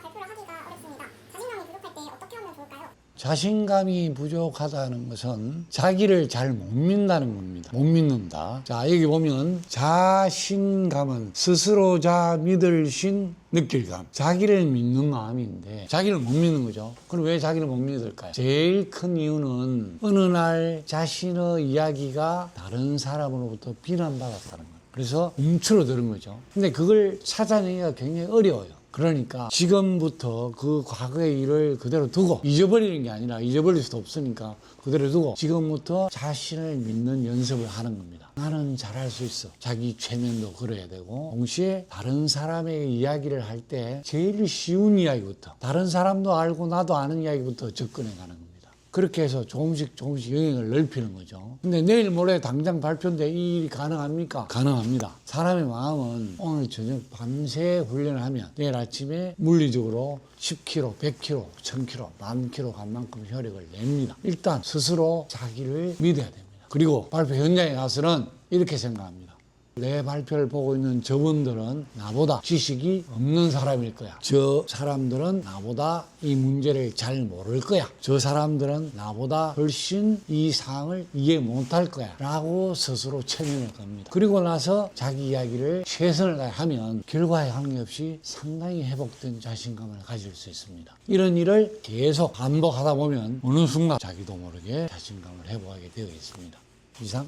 발표를 하기가 어렵습니다. 자신감이? 자신감이 부족하다는 것은 자기를 잘 못 믿는다는 겁니다. 못 믿는다. 자, 여기 보면 자신감은 스스로 자 믿을 신 느낄 감. 자기를 믿는 마음인데 자기를 못 믿는 거죠. 그럼 왜 자기를 못 믿을까요? 제일 큰 이유는 어느 날 자신의 이야기가 다른 사람으로부터 비난받았다는 거예요. 그래서 움츠러드는 거죠. 근데 그걸 찾아내기가 굉장히 어려워요. 그러니까 지금부터 그 과거의 일을 그대로 두고 잊어버리는 게 아니라 잊어버릴 수도 없으니까 그대로 두고 지금부터 자신을 믿는 연습을 하는 겁니다. 나는 잘할 수 있어. 자기 최면도 걸어야 되고 동시에 다른 사람의 이야기를 할 때 제일 쉬운 이야기부터 다른 사람도 알고 나도 아는 이야기부터 접근해 가는 겁니다. 그렇게 해서 조금씩 조금씩 영역을 넓히는 거죠. 근데 내일 모레 당장 발표인데 이 일이 가능합니까? 가능합니다. 사람의 마음은 오늘 저녁 밤새 훈련을 하면 내일 아침에 물리적으로 10kg, 100kg, 1000kg, 만 kg 간 만큼 혈액을 냅니다. 일단 스스로 자기를 믿어야 됩니다. 그리고 발표 현장에 가서는 이렇게 생각합니다. 내 발표를 보고 있는 저분들은 나보다 지식이 없는 사람일 거야. 저 사람들은 나보다 이 문제를 잘 모를 거야. 저 사람들은 나보다 훨씬 이 사항을 이해 못할 거야. 라고 스스로 체면을 겁니다. 그리고 나서 자기 이야기를 최선을 다하면 결과에 관계없이 상당히 회복된 자신감을 가질 수 있습니다. 이런 일을 계속 반복하다 보면 어느 순간 자기도 모르게 자신감을 회복하게 되어 있습니다. 이상